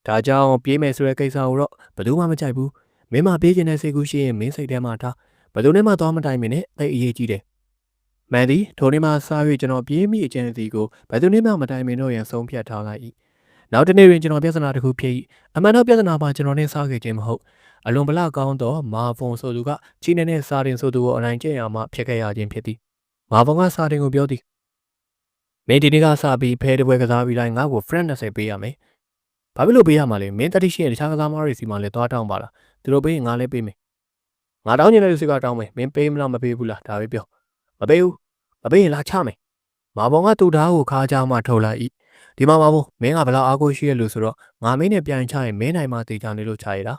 Speaker 1: ဒါကြောင့်ပြေးမယ်ဆိုတဲ့ကိစ္စကိုတော့ဘယ်သူမှမကြိုက်ဘူးမင်းမပြေးခြင်းတဲ့စိတ်ကူးရှိရင်မင်းစိတ်ထဲမှာထားဘယ်သူနဲ့မှသွားမတိုင်မင်းနဲ့သိအရေးကြီးတယ်။မန်ဒီထိုနေ့မှစ၍ကျွန်တော်ပြေးမိအကျဉ်းစီကိုဘယ်သူနဲ့မှမတိုင်မင်းတို့ရန်ဆုံးဖြတ်ထားလိုက်၏။နောက်တနေ့တွင်ကျွန်တော်ပြဿနာတစ်ခုဖြစ်၏။အမှန်တော့ပြဿနာပါကျွန်တော်နဲ့စားခဲ့ခြင်းမဟုတ်အလွန်ဗလကောင်းသောမာဖုံဆိုသူကချီနေနဲ့စာတင်ဆိုသူကိုအနိုင်ကျင့်ရမှဖြစ်ခဲ့ရခြင်းဖြစ်သည်။မာဖုံကစာတင်ကိုပြောသည်။ မင်းဒီနေ့ကစပြီးဖဲတပွဲကစားပြီးတိုင်းငါ့ကို friend 20ပေးရမယ်။ဘာဖြစ်လို့ပေးရမှာလဲမင်းတတိရှိရင်တခြားကစားသမားတွေစီမှလည်းသွားတောင်းပါလား။သူတို့ပေးရင်ငါလည်းပေးမယ်ငါတောင်းချင်တဲ့လူစီကတောင်းမယ်မင်းပေးမလားမပေးဘူးလားဒါပဲပြောမပေးဘူးမပေးရင်လာချမယ်မာဘောင်ကသူ့ဓာတ်ကိုခါကြမှထုတ်လိုက်ဤဒီမှာမာဘောင်မင်းကဘလောက်အားကိုးရှိရလို့ဆိုတော့ငါမင်းနဲ့ပြန်ချရင်မင်းနိုင်မှတေချာနေလို့ချရတာ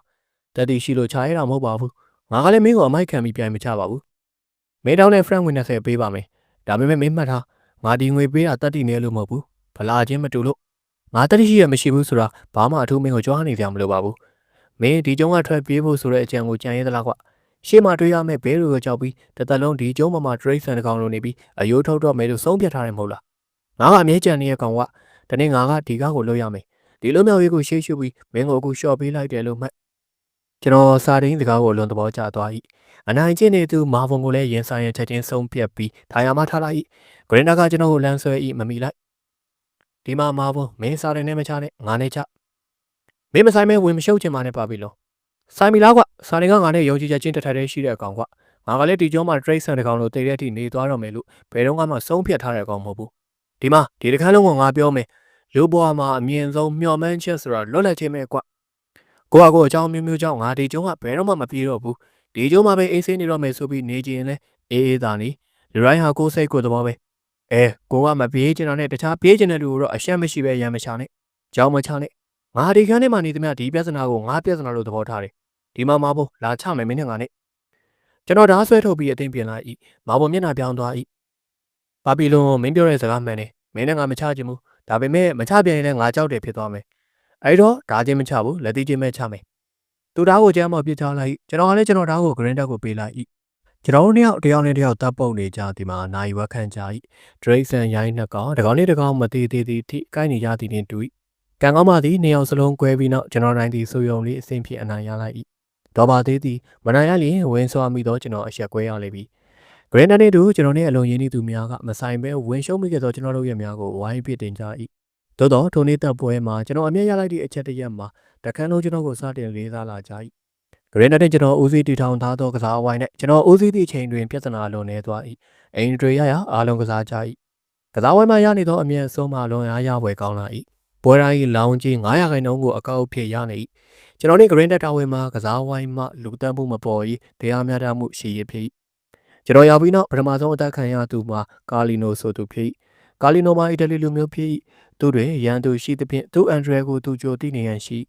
Speaker 1: တက်တီရှိလို့ချရတာမဟုတ်ပါဘူးငါကလည်းမင်းကိုအမိုက်ခံပြီးပြန်မချပါဘူးမင်းတောင်းတဲ့ friend ဝင်20ပေးပါမယ်ဒါပေမဲ့မင်းမှတ်ထား ငါဒီငွေပေးတာတက်တီနေလို့မဟုတ်ဘူးဗလာချင်းမတူလို့ငါတက်တီရှိရမရှိဘူးဆိုတာဘာမှအထူးမင်းကိုကြွားနေကြမလို့ပါဘူးမင်းဒီကျုံးကထွက်ပြေးဖို့ဆိုတဲ့အကြံကိုကြံရသလားကွရှေ့မှာတွေ့ရမယ့်ဘဲတွေကိုကြောက်ပြီးတသက်လုံးဒီကျုံးပေါ်မှာ trade ဆန်တကောင်လိုနေပြီးအယိုးထုတ်တော့မယ်လို့ဆုံးဖြတ်ထားတယ်မဟုတ်လားငါကအမြဲကြံနေတဲ့ကောင်ကတနေ့ငါကဒီကားကိုလွတ်ရမယ်ဒီလိုမျိုးရေးကိုရှေ့ရှုပြီးမင်းကိုအခုရှော့ပေးလိုက်တယ်လို့မှတ် ကျွန်တော်စာရင်းစကားကိုအလွန်သဘောကျသွား၏အနိုင်ကျင့်နေသူမာဗွန်ကိုလည်းရင်ဆိုင်ရချက်ချင်းဆုံးဖြတ်ပြီးထိုင်ရမှထားလိုက်၏ဂရင်းနာကကျွန်တော်ကိုလမ်းဆွဲ၏မမီလိုက်ဒီမှာမာဗွန်မင်းစာရင်းနဲ့မချနဲ့ငါနဲ့ချမင်းမဆိုင်မဲဝင်မရှုပ်ချင်ပါနဲ့ပါပြီလို့ဆိုင်မီလားကွစာနေကငါနဲ့ယုံကြည်ချက်ချင်းတထက်တည်းရှိတဲ့အကောင်ကွငါကလည်းဒီကျောင်းမှာ trade ဆန်တကောင်လို့တည်တဲ့အထိနေသွားတော့မယ်လို့ဘယ်တော့မှဆုံးဖြတ်ထားတဲ့အကောင်မဟုတ်ဘူးဒီမှာဒီတစ်ခါလုံးကငါပြောမယ်လူဘွားမှာအမြင့်ဆုံးမျှော်မှန်းချက်ဆိုတာလွတ်လပ်ခြင်းပဲကွ ကိုကကိုအကြောင်းမျိုးမျိုးကြောင့်ငါဒီကျောင်းကဘယ်တော့မှမပြေတော့ဘူးဒီကျောင်းမှာပဲအေးဆေးနေတော့မယ်ဆိုပြီးနေကြရင်လဲအေးအေးသာနေလူတိုင်းဟာကိုယ်စိတ်ကိုယ်သဘောပဲအဲကိုကမပြေးချင်တာနဲ့တခြားပြေးချင်တဲ့လူကိုတော့အရှက်မရှိပဲရမ်းမချနဲ့ကြောင်းမချနဲ့ငါဒီခန်းထဲမှာနေသမျှဒီပြဿနာကိုငါပြဿနာလို့သဘောထားတယ်ဒီမှာမဖို့လာချမယ်မင်းနဲ့ငါနဲ့ကျွန်တော်ဓာတ်ဆွဲထုတ်ပြီးအသိပြင်လာ၏မဘုံမျက်နှာပြောင်းသွား၏ဘာပီလွန်မင်းပြောတဲ့စကားမှန်တယ်မင်းနဲ့ငါမချခြင်းဘူးဒါပေမဲ့မချပြန်ရင်လည်းငါကြောက်တယ်ဖြစ်သွားမယ် အဲ့တော့ဓာချင်းမချဘူးလက်သိချင်းပဲချမယ်သူဓာတ်ကိုကျမ်းမော်ပြစ်ချလိုက်ကျွန်တော်ကလည်းကျွန်တော်ဓာတ်ကိုဂရင်းတက်ကိုပေးလိုက်၏ကျွန်တော်တို့နှစ်ယောက်တယောက်နဲ့တယောက်တပ်ပုတ်နေကြဒီမှာနိုင်ဝက်ခန့်ကြ၏ဒရိတ်ဆန်ရိုင်းနှစ်ကောင်တကောင်နဲ့တကောင်မသေးသေးသည်ထိကိုင်းနေကြသည်နှင့်တူ၏ကံကောင်းပါသည်နှစ်ယောက်စလုံးကွဲပြီးနောက်ကျွန်တော်နိုင်သည်ဆိုယုံလေးအဆင်ပြေအနိုင်ရလိုက်၏ဒေါ်ပါသေးသည်မနိုင်ရလျင်ဝင်းဆွာမိတော့ကျွန်တော်အဆက်ကွဲရလိမ့်ပြီဂရန်နာနဲ့တူကျွန်တော်နဲ့အလုံးရင်းနှီးသူများကမဆိုင်ပဲဝင်ရှုံးမိခဲ့သောကျွန်တော်တို့ရဲ့များကိုဝိုင်းပစ်တင်ကြ၏ သို့တော့ထိုနေ့တပ်ပွဲမှာကျွန်တော်အမျက်ရလိုက်သည့်အချက်တရက်မှာတခန်းလုံးကျွန်တော်ကိုစတင်လေးစားလာကြ၏ဂရန်နာနဲ့ကျွန်တော်ဦးစီးတီထောင်ထားသောကစားဝိုင်းနဲ့ကျွန်တော်ဦးစီးသည့်အချိန်တွင်ပြဿနာလွန်နေသွား၏အိမ်တွေရရအားလုံးကစားကြ၏ကစားဝိုင်းမှာရနေသောအမျက်ဆုံးမှလွန်အားရပွဲကောင်းလာ၏ပွဲတိုင်းလောင်းကြီး900ခိုင်နှုန်းကိုအကောက်ဖြစ်ရနေ၏ကျွန်တော်နဲ့ Green Data ဝင်မှာကစားဝိုင်းမှလူတန်းမှုမပေါ်၏တရားမျှတမှုရှိရဖြစ်ကျွန်တော်ရောက်ပြီးနောက်ပထမဆုံးအသက်ခံရသူမှာကာလီနိုဆိုသူဖြစ် ကာလီနိုမှာအီတလီလူမျိုးဖြစ်သူတွေရန်သူရှိသဖြင့်သူအန်ဒရဲကိုသူကြိုသိနေရန်ရှိ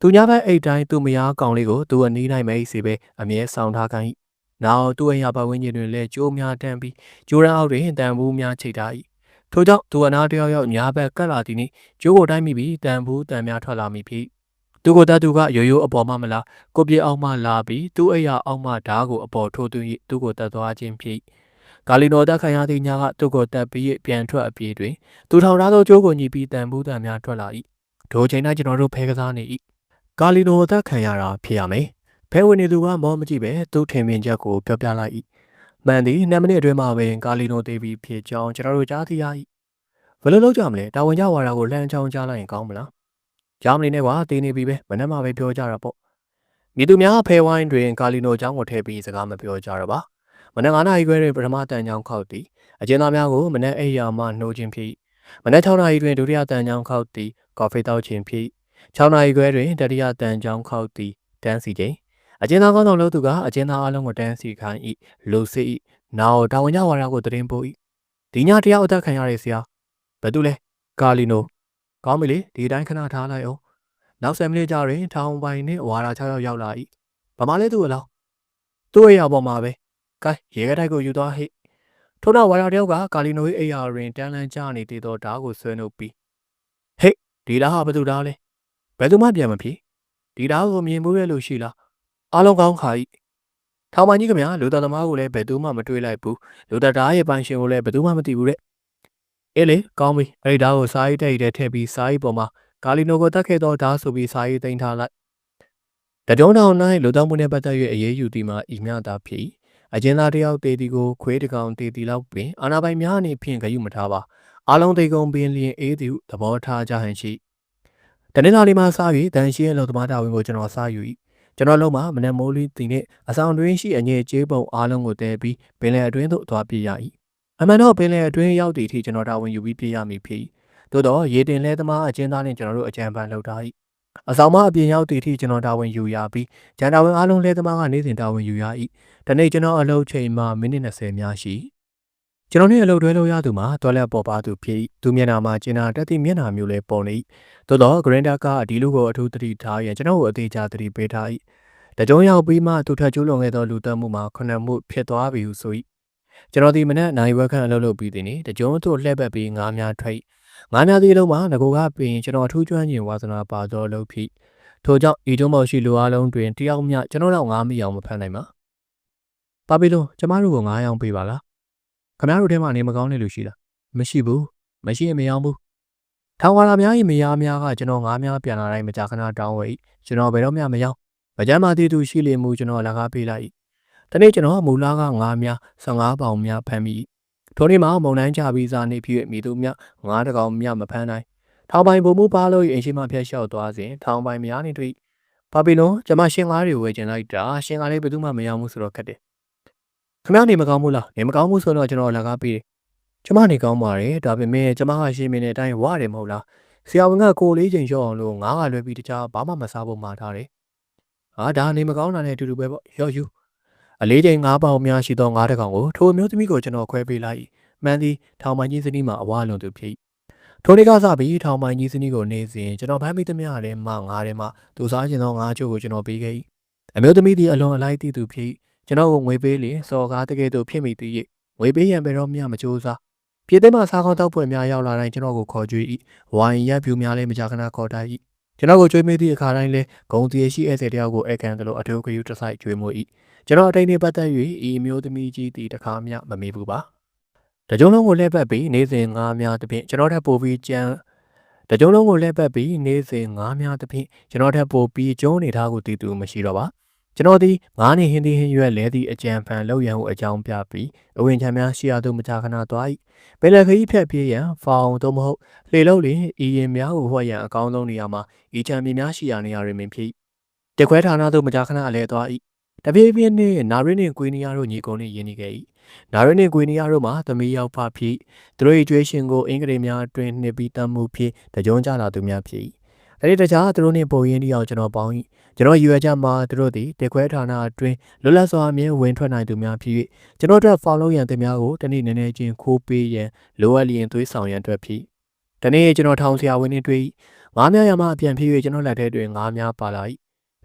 Speaker 1: သူညဘက်အိတ်တိုင်းသူမယားကောင်လေးကိုသူအနီးနိုင်မဲစီပဲအမြဲဆောင်ထားခိုင်းနောက်သူ့အရာပတ်ဝန်းကျင်တွင်လည်းကြိုးများတန်းပြီးကြိုးရန်အောက်တွင်တန်ဘူးများချိတ်ထား၏ထို့ကြောင့်သူအနာတယောက်ယောက်ညာဘက်ကတ်လာသည်နှင့်ကျိုးကိုတိုင်းမိပြီးတန်ဘူးတန်များထွက်လာမိဖြစ်သူကိုတတ်သူကရိုးရိုးအပေါ်မှမလားကိုပြေအောင်မှလာပြီးသူ့အိယာအောင်မှဓားကိုအပေါ်ထိုးသွင်း၍သူ့ကိုတတ်သွားခြင်းဖြစ် ဂါလီနိုတက်ခံရသည့်ညကသူ့ကိုတက်ပြီးပြန်ထွက်အပြေးတွင်သူထောင်ထားသောကျိုးကိုညီပြီးတန်ဘူးတန်များထွက်လာ၏ဒိုချိန်၌ကျွန်တော်တို့ဖဲကစားနေ၏ဂါလီနိုတက်ခံရတာဖြစ်ရမယ်ဖဲဝင်နေသူကမောမကြည့်ပဲသူ့ထင်မြင်ချက်ကိုပြောပြလိုက်၏မှန်သည်2မိနစ်အတွင်းမှာပင်ဂါလီနိုတေးပြီးဖြစ်ကြောင်းကျွန်တော်တို့ကြားသိရ၏ဘယ်လိုလုပ်ကြမလဲတာဝန်ကျဝါရာကိုလှမ်းချောင်းကြားလိုက်ရင်ကောင်းမလားဂျာမနီနဲ့ကွာတည်နေပြီပဲမနေ့မှပဲပြောကြတာပေါ့မြေသူများဖဲဝိုင်းတွင်ကာလီနိုအကြောင်းကိုထည့်ပြီးစကားမပြောကြတော့ပါ မနေ့9နာရီခွဲတွင်ပထမတန်ချောင်းခောက်သည်အကျဉ်းသားများကိုမနေ့အိယာမှနှိုးခြင်းဖြစ်မနေ့6နာရီတွင်ဒုတိယတန်ချောင်းခောက်သည်ကော်ဖီတောက်ခြင်းဖြစ်6နာရီခွဲတွင်တတိယတန်ချောင်းခောက်သည်တန်းစီခြင်းအကျဉ်းသားကောင်းဆောင်လို့သူကအကျဉ်းသားအလုံးကိုတန်းစီခိုင်း၏လူစစ်၏နာတာဝန်ကြဝါရကိုတရင်ပို့၏ဒီညတရားအသက်ခံရတဲ့ဆရာဘယ်သူလဲကာလီနိုကောင်းပြီလေဒီတိုင်းခဏထားလိုက်အောင်နောက်10မိနစ်ကြာရင်ထောင်ပိုင်နဲ့ဝါရာ6ယောက်ရောက်လာ၏ဘာမှလဲသူ့အလောင်းသူ့ရဲ့အပေါ်မှာပဲ ကဲရေခဲတိုက်ကိုယူသွားဟိထို့နောက်ဝါရာတယောက်ကကာလီနိုရဲ့အိယာတွင်တန်းလန်းကျနေသေးသောဓာတ်ကိုဆွဲနှုတ်ပြီးဟေ့ဒီဓာတ်ဟာဘယ်သူဓာတ်လဲဘယ်သူမှပြန်မဖြစ်ဒီဓာတ်ကိုမြင်မှုရလို့ရှိလားအားလုံးကောင်းခါ၏ထောင်ပိုင်ကြီးကဗျာလူသားသမားကိုလည်းဘယ်သူမှမတွေးလိုက်ဘူးလူသားဓာတ်ရဲ့ပိုင်ရှင်ကိုလည်းဘယ်သူမှမသိဘူးတဲ့အေးလေကောင်းပြီအဲ့ဒီဓာတ်ကိုစားရတဲ့တဲ့ထည့်ပြီးစားရပေါ်မှာကာလီနိုကိုတတ်ခဲ့သောဓာတ်ဆိုပြီးစားရသိမ်းထားလိုက်တကြုံတောင်၌လူတောင်မှုနဲ့ပတ်သက်၍အရေးယူသည်မှာဤမြတာဖြစ် အကျဉ်းသားတယောက်တေတီကိုခွေးတကောင်တေတီလောက်ပင်အာနာပိုင်များအနေဖြင့်ဂရုမထားပါအလုံးတေကုံပင်လျင်အေးသည်ဟုသဘောထားကြဟန်ရှိတနင်္လာနေ့မှစ၍တန်ရှိရဲ့လုံသမားတာဝန်ကိုကျွန်တော်စားယူ၏ကျွန်တော်လုံးမှာမနက်မိုးလီတင်နဲ့အဆောင်တွင်းရှိအငြိကျေးပုံအားလုံးကိုတည်ပြီးပင်လယ်အတွင်းသို့သွားပြရ၏အမှန်တော့ပင်လယ်အတွင်းရောက်သည့်အထိကျွန်တော်တာဝန်ယူပြီးပြရမည်ဖြစ်သို့တော့ရေတင်လဲသမားအကျဉ်းသားနဲ့ကျွန်တော်တို့အကြံပန်လုပ်ထား၏ အဆောင်မအပြင်ရောက်သည့်အထိကျွန်တော်တာဝန်ယူရပြီးဂျန်တာဝန်အားလုံးလဲသမားကနေ့စဉ်တာဝန်ယူရ၏တနေ့ကျွန်တော်အလုပ်ချိန်မှာမိနစ်20များရှိကျွန်တော်နဲ့အလုပ်တွဲလုပ်ရသူမှာတွက်လက်ပေါ်ပါသူဖြစ်သူမျက်နှာမှာကျင်နာတက်သည့်မျက်နှာမျိုးလေးပုံနေသို့တော့ဂရန်ဒါကဒီလူကိုအထူးသတိထားရင်ကျွန်တော်ကိုအသေးချာသတိပေးထား၏တကြုံရောက်ပြီးမှသူထပ်ကျူးလွန်ခဲ့သောလူတက်မှုမှာခုနှစ်မှုဖြစ်သွားပြီဟုဆို၏ကျွန်တော်ဒီမနက်နိုင်ဝက်ခန့်အလုပ်လုပ်ပြီးသည်နေတကြုံသို့လှည့်ပတ်ပြီးငါးများထွက် ငါးများသည့်အလုံးမှာငကိုကပင်ကျွန်တော်အထူးကျွမ်းကျင်ဝါသနာပါသောလုပ်ဖြစ်ထို့ကြောင့်ဤတုံးမော်ရှိလူအလုံးတွင်တယောက်မျှကျွန်တော်တော့ငါးမိအောင်မဖမ်းနိုင်ပါပါပီလုံးကျမတို့ကိုငါးရောင်ပေးပါလားခမရတို့ထဲမှာနေမကောင်းတဲ့လူရှိလားမရှိဘူးမရှိရင်မရောဘူးထောင်ဝါလာများ၏မယားများကကျွန်တော်ငါးများပြန်လာတိုင်းမကြာခဏတောင်းဝဲကျွန်တော်ဘယ်တော့မှမရောမကြမ်းမာသေးသူရှိလေမူကျွန်တော်လကားပေးလိုက်တနေ့ကျွန်တော်မူလာကငါးများ15ပေါင်များဖမ်းမိ ထိုနေ့မှာမုံတိုင်းချပြီးစားနေဖြစ်မိသူများငါးတကောင်များမဖမ်းနိုင်ထောင်ပိုင်ပုံမှုပါလို့အိမ်ရှိမှဖျက်လျှောက်သွားစဉ်ထောင်ပိုင်များနေတွေ့ပါပီလွန်ကျမရှင်ကားတွေဝယ်ကျင်လိုက်တာရှင်ကားလေးဘယ်သူမှမရောက်ဘူးဆိုတော့ခက်တယ်ခမနေမကောင်းဘူးလားနေမကောင်းဘူးဆိုတော့ကျွန်တော်လကားပေးတယ်ကျမနေကောင်းပါတယ်ဒါပေမဲ့ကျမကရှင်းမင်းတဲ့အတိုင်းဝရတယ်မဟုတ်လားဆရာဝန်ကကိုလေးချိန်လျှော့အောင်လို့ငါးကလွယ်ပြီးတခြားဘာမှမစားဖို့မှာထားတယ်ဟာဒါနေမကောင်းတာနဲ့အတူတူပဲပေါ့ရော့ယူ အလေးချိန်၅ပေါင်များရှိသောငါးတကောင်ကိုထိုအမျိုးသမီးကိုကျွန်တော်ခွဲပေးလိုက်မှန်သည်ထောင်ပိုင်ကြီးစနီးမှာအဝါလွန်သူဖြစ်ထိုနေ့ကစပြီးထောင်ပိုင်ကြီးစနီးကိုနေစဉ်ကျွန်တော်ဖမ်းမိသမျှထဲမှငါးထဲမှသူစားခြင်းသောငါးချို့ကိုကျွန်တော်ပေးခဲ့၏အမျိုးသမီးသည်အလွန်အလိုက်တည်သူဖြစ်ကျွန်တော်ကိုငွေပေးလျင်စော်ကားတကယ်တော့ဖြစ်မိသည်၏ငွေပေးရန်ဘယ်တော့မှမကြိုးစားပြည်သိမ်းမှာစားကောင်းတောက်ပွင့်များရောက်လာတိုင်းကျွန်တော်ကိုခေါ်ကြွေး၏ဝိုင်းရက်ဖြူများလည်းမကြာခဏခေါ်တိုက်၏ကျွန်တော်ကိုကြွေးမေးသည့်အခါတိုင်းလဲဂုံတီရှိဧည့်သည်တယောက်ကိုအခမ်းသလိုအထူးဂရုတစိုက်ကြွေးမွေး၏ ကျွန်တော်အတိုင်းနေပတ်သက်၍ဤမျိုးသမီးကြီးသည်တခါမှမမေ့ဘူးပါတကြုံလုံးကိုလှည့်ပတ်ပြီးနေစဉ်ငါးများတဖြင့်ကျွန်တော်ထပ်ပို့ပြီးကြံတကြုံလုံးကိုလှည့်ပတ်ပြီးနေစဉ်ငါးများတဖြင့်ကျွန်တော်ထပ်ပို့ပြီးကျုံးနေထားကိုတည်သူမရှိတော့ပါကျွန်တော်သည်ငါးနေဟင်းသီးဟင်းရွက်လဲသည့်အကြံဖန်လောက်ရန်ဟုအကြောင်းပြပြီးအဝင်ချမ်းများရှိရသို့မကြာခဏသွား၏ဘယ်လက်ခရီးဖြတ်ပြေးရန်ဖောင်သို့မဟုတ်လှေလုံးလင်ဤရင်များကိုဟွက်ရန်အကောင်းဆုံးနေရာမှာဤချမ်းမြေများရှိရာနေရာတွင်ပင်ဖြစ်တခွဲဌာနသို့မကြာခဏအလဲသွား၏ တပြေးပြေးနှင့်နာရင်းနှင့်ကွေနီယာတို့ညီကုန်းနှင့်ယဉ်နေခဲ့၏နာရင်းနှင့်ကွေနီယာတို့မှာသမီးရောက်ဖဖြစ်သူတို့၏ကျွေးရှင်ကိုအင်္ဂလိပ်များအတွင်နှစ်ပြီးတမ်းမှုဖြစ်တကြုံကြလာသူများဖြစ်၏တတိတခြားသူတို့နှင့်ပုံရင်းတီအောင်ကျွန်တော်ပေါင်း၏ကျွန်တော်ရွယ်ချက်မှာသူတို့သည်တေခွဲဌာနအတွင်းလွတ်လပ်စွာအမြဲဝင်ထွက်နိုင်သူများဖြစ်၍ကျွန်တော်တို့ဖော်လို့ရန်တင်များကိုတနေ့နည်းနည်းချင်းခိုးပေးရန်လိုအပ်လျင်သွေးဆောင်ရန်အတွက်ဖြစ်တနေ့ကျွန်တော်ထောင်ဆရာဝန်နှင့်တွေ့ငားများရမှအပြန်ဖြစ်၍ကျွန်တော်လက်ထဲတွင်ငားများပါလာ၏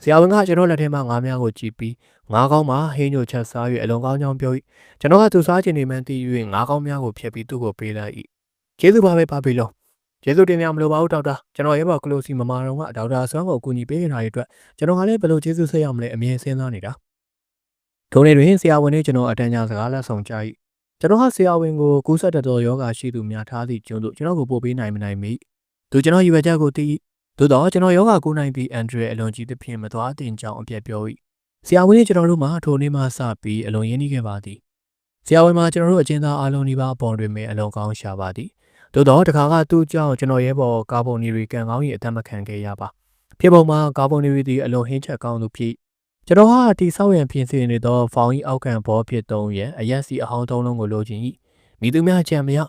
Speaker 1: ဆရာဝန်ကကျွန်တော်လက်ထဲမှာငားများကိုကြည့်ပြီးငားကောင်းမှာဟင်းညိုချက်စား၍အလွန်ကောင်းကြောင်းပြော၏ကျွန်တော်ကသူစားခြင်းနေမှန်းသိ၍ငားကောင်းများကိုဖျက်ပြီးသူ့ကိုပေးလိုက်၏ကျေးဇူးပါပဲပါပြီလို့ကျေးဇူးတင်များမလိုပါဘူးဒေါက်တာကျွန်တော်ရဲ့ဘောကလိုစီမမာတော်ကဒေါက်တာဆွမ်းကိုအကူအညီပေးနေတာတွေအတွက်ကျွန်တော်ကလည်းဘယ်လိုကျေးဇူးဆက်ရမလဲအမြဲစဉ်းစားနေတာထိုနေ့တွင်ဆရာဝန်နဲ့ကျွန်တော်အတန်းကြားစကားလက်ဆောင်ကြ၏ကျွန်တော်ဟာဆရာဝန်ကိုကူးစက်တတော်ယောဂရှိသူများထားသည့်ကျွန်းတို့ကျွန်တော်ကိုပို့ပေးနိုင်မနိုင်မိသူကျွန်တော်ရွယ်ချက်ကိုသိ သို့တော့ကျွန်တော်ယောဂကူးနိုင်ပြီးအန်ဒရီအလွန်ကြီးသဖြင့်မသွားတင်ကြောင်းအပြတ်ပြော၏ဆရာဝန်နဲ့ကျွန်တော်တို့မှထိုနေ့မှစပြီးအလွန်ရင်းနှီးခဲ့ပါသည်ဆရာဝန်မှာကျွန်တော်တို့အကျဉ်းသားအားလုံးဒီပါအပေါ်တွင်ပဲအလွန်ကောင်းရှာပါသည်သို့တော့တခါကသူ့ကြောင့်ကျွန်တော်ရဲ့ပေါ်ကာဗွန်နီရီကန်ကောင်းကြီးအသက်မခံခဲ့ရပါဖြစ်ပုံမှာကာဗွန်နီရီသည်အလွန်ဟင်းချက်ကောင်းသူဖြစ်ကျွန်တော်ဟာတိဆောက်ရန်ပြင်ဆင်နေသောဖောင်ကြီးအောက်ခံဘောဖြစ်သုံးရန်အရက်စီအဟောင်းသုံးလုံးကိုလိုချင်၏မိသူများကြံမရ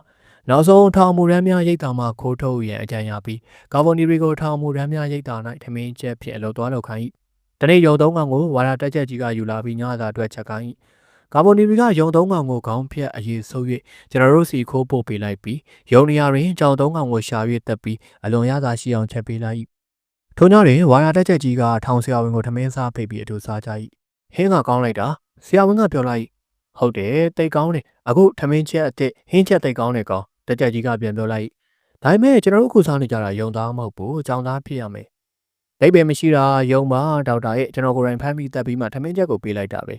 Speaker 1: နောက်ဆုံးထောင်မူရမ်းများရိတ်တာမှခိုးထုတ်ရန်အကြံရပြီးကာဗွန်နီရီကိုထောင်မူရမ်းများရိတ်တာ၌ထမင်းချက်ဖြင့်အလုပ်သွားလုပ်ခိုင်း၏တနေ့ရုံသုံးကောင်ကိုဝါရတက်ချက်ကြီးကယူလာပြီးညစာအတွက်ချက်ခိုင်း၏ကာဗွန်နီရီကရုံသုံးကောင်ကိုခေါင်းဖြတ်အရေးဆုပ်၍ကျွန်တော်တို့စီခိုးပို့ပေးလိုက်ပြီးရုံနေရာတွင်ကြောင်သုံးကောင်ကိုရှာ၍တက်ပြီးအလွန်ရသာရှိအောင်ချက်ပေးလိုက်၏ထို့ညတွင်ဝါရတက်ချက်ကြီးကထောင်ဆရာဝန်ကိုထမင်းစားဖိတ်ပြီးအတူစားကြ၏ဟင်းကကောင်းလိုက်တာဆရာဝန်ကပြောလိုက်ဟုတ်တယ်တိတ်ကောင်းတယ်အခုထမင်းချက်အစ်စ်ဟင်းချက်တိတ်ကောင်းတယ်ကောင်း တက်ချက်ကြီးကပြန်ပြောလိုက်ဒါပေမဲ့ကျွန်တော်တို့ခုစားနေကြတာယုံသားမဟုတ်ဘူးကြောင်သားဖြစ်ရမယ်ဒိတ်ပဲမရှိတာယုံပါဒေါက်တာရဲ့ကျွန်တော်ကိုယ်တိုင်ဖမ်းပြီးတက်ပြီးမှထမင်းချက်ကိုပေးလိုက်တာပဲ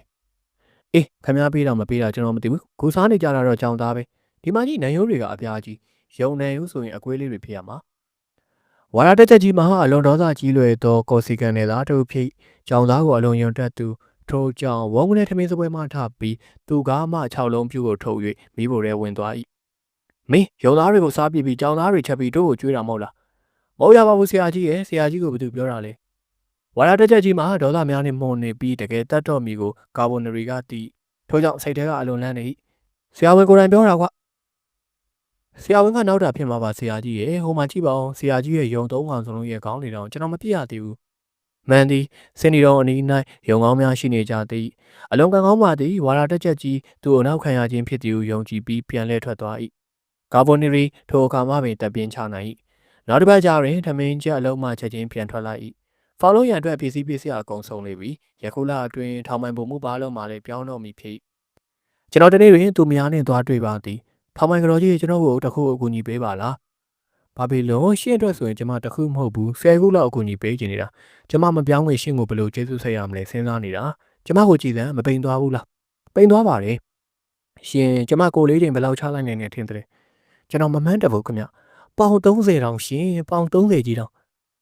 Speaker 1: အေးခမ ्या ပေးတော့မပေးတာကျွန်တော်မသိဘူးခုစားနေကြတာတော့ကြောင်သားပဲဒီမှာကြီးနန်ရိုးတွေကအပြားကြီးယုံနန်ရိုးဆိုရင်အကွေးလေးတွေဖြစ်ရမှာဝါရတက်ချက်ကြီးမှာအလွန်ဒေါသကြီးလွယ်သောကော်စီကန်နယ်သားတို့ဖြစ်ကြောင်သားကိုအလွန်ယုံတက်သူထို့ကြောင့်ဝုန်းကနေထမင်းစပွဲမှထပြီးသူကားမှ6လုံးပြူကိုထုတ်၍မိဖို့ရဲဝင်သွား၏ မင်းရုံသားတွေကိုစားပြပြီးကြောင်သားတွေချက်ပြီးတို့ကိုကျွေးတာမဟုတ်လားမဟုတ်ရပါဘူးဆရာကြီးရဲ့ဆရာကြီးကိုဘယ်သူပြောတာလဲဝါရတက်ချက်ကြီးမှာဒေါသများနဲ့မှုန်နေပြီးတကယ်တတ်တော်မီကိုကာဗွန်နရီကတီးထို့ကြောင့်စိတ်ထဲကအလွန်လန့်နေ၏ဆရာဝန်ကိုယ်တိုင်ပြောတာကွာဆရာဝန်ကနောက်တာဖြစ်မှာပါဆရာကြီးရဲ့ဟိုမှာကြည့်ပါအောင်ဆရာကြီးရဲ့ယုံသုံးကောင်စလုံးရဲ့ခေါင်းတွေတော့ကျွန်တော်မပြရသေးဘူးမန်ဒီစင်နီတော်အနီး၌ယုံကောင်းများရှိနေကြသည်အလွန်ကံကောင်းပါသည်ဝါရာတက်ချက်ကြီးသူ့အနောက်ခံရခြင်းဖြစ်သည်ဟုယုံကြည်ပြီးပြန်လဲထွက်သွား၏ ကာဗွန်နီရီထိုအခါမှပင်တပ်ပြင်းချနိုင်၏နောက်တစ်ပတ်ကျတွင်ထမင်းချက်အလုံးမှချက်ချင်းပြန်ထွက်လာ၏ဖောင်လုံးရန်အတွက်ပစ္စည်းပစ္စည်းအကုန်ဆုံးနေပြီယခုလအတွင်းထောင်ပိုင်ပုံမှုပါလုံးမှလည်းပြောင်းတော့မည်ဖြစ်ကျွန်တော်တနေ့တွင်သူများနှင့်သွားတွေ့ပါသည်ဖောင်ပိုင်ကတော်ကြီးကျွန်တော်ကိုတခုအကူအညီပေးပါလားဘာဖြစ်လို့ရှင့်အတွက်ဆိုရင်ကျွန်မတခုမဟုတ်ဘူးဆယ်ခုလောက်အကူအညီပေးချင်နေတာကျွန်မမပြောင်းငွေရှင့်ကိုဘယ်လိုကျေးဇူးဆက်ရမလဲစဉ်းစားနေတာကျွန်မကိုကြည်စမ်းမပိန်သွားဘူးလားပိန်သွားပါတယ်ရှင်ကျွန်မကိုလေးချိန်ဘယ်လောက်ချလိုက်နိုင်နေထင်တယ် ကျွန်တော်မမှန်းတဘူးခင်ဗျပေါင်30တောင်ရှင်ပေါင်30ကြီးတောင်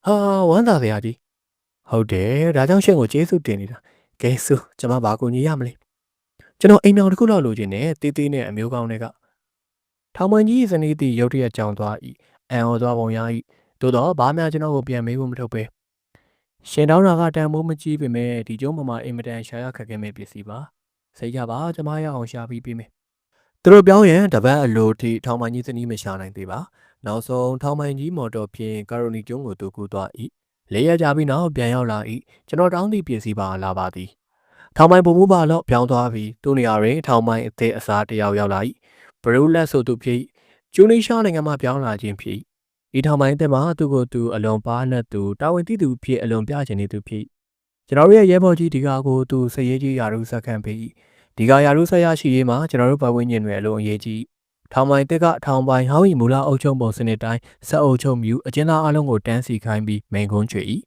Speaker 1: ဟာဝမ်းသာစရာကြီးဟုတ်တယ်ဒါကြောင့်ရှင်ကိုကျေးဇူးတင်နေတာကဲဆိုကျွန်မဘာကူညီရမလဲကျွန်တော်အိမ်မြောင်တစ်ခုလောက်လိုချင်တယ်တေးသေးနဲ့အမျိုးကောင်းတွေကထောင်မန်ကြီးဇနီးတီရုတ်တရက်ကြောင်သွား၏အံဩသွားပုံရ၏သို့တော့ဘာမှကျွန်တော်ကိုပြန်မေးဖို့မထုတ်ပဲရှင်တောင်းတာကတန်မိုးမကြီးပေမဲ့ဒီကျုံးပေါ်မှာအင်မတန်ရှာရခက်ခဲမဲ့ပစ္စည်းပါစိတ်ကြပါကျွန်မရအောင်ရှာပြီးပေးမယ် သူတို့ပြောင်းရင်တပတ်အလိုထိထောင်မန်ကြီးဇနီးမရှာနိုင်သေးပါနောက်ဆုံးထောင်မန်ကြီးမော်တော်ဖြင့်ကာရိုနီကျုံးကိုတူကူသွား၏လေးရကြပြီးနောက်ပြန်ရောက်လာ၏ကျွန်တော်တောင်းသည့်ပစ္စည်းပါလာပါသည်ထောင်မိုင်ပုံမှုပါတော့ပြောင်းသွားပြီးသူ့နေရာတွင်ထောင်မိုင်အသေးအစားတယောက်ရောက်လာ၏ဘရူလက်ဆိုသူဖြစ်ကျူနီရှားနိုင်ငံမှပြောင်းလာခြင်းဖြစ်ဤထောင်မိုင်အသက်မှာသူ့ကိုယ်သူအလွန်ပါနဲ့သူတာဝန်သိသူဖြစ်အလွန်ပြချင်နေသူဖြစ်ကျွန်တော်ရဲ့ရဲဘော်ကြီးဒီကာကိုသူစရေးကြီးယာရုစခန့်ပေး ဒီကာယာရုဆက်ရရှိရေးမှာကျွန်တော်တို့ပတ်ဝန်းကျင်တွေအလွန်အရေးကြီးထောင်ပိုင်တက်ကထောင်ပိုင်ဟောင်းဤမူလအုပ်ချုပ်ပုံစနစ်တိုင်းဆက်အုပ်ချုပ်မြူအကျဉ်းသားအလုံးကိုတန်းစီခိုင်းပြီးမိန်ခွန်းချွေ၏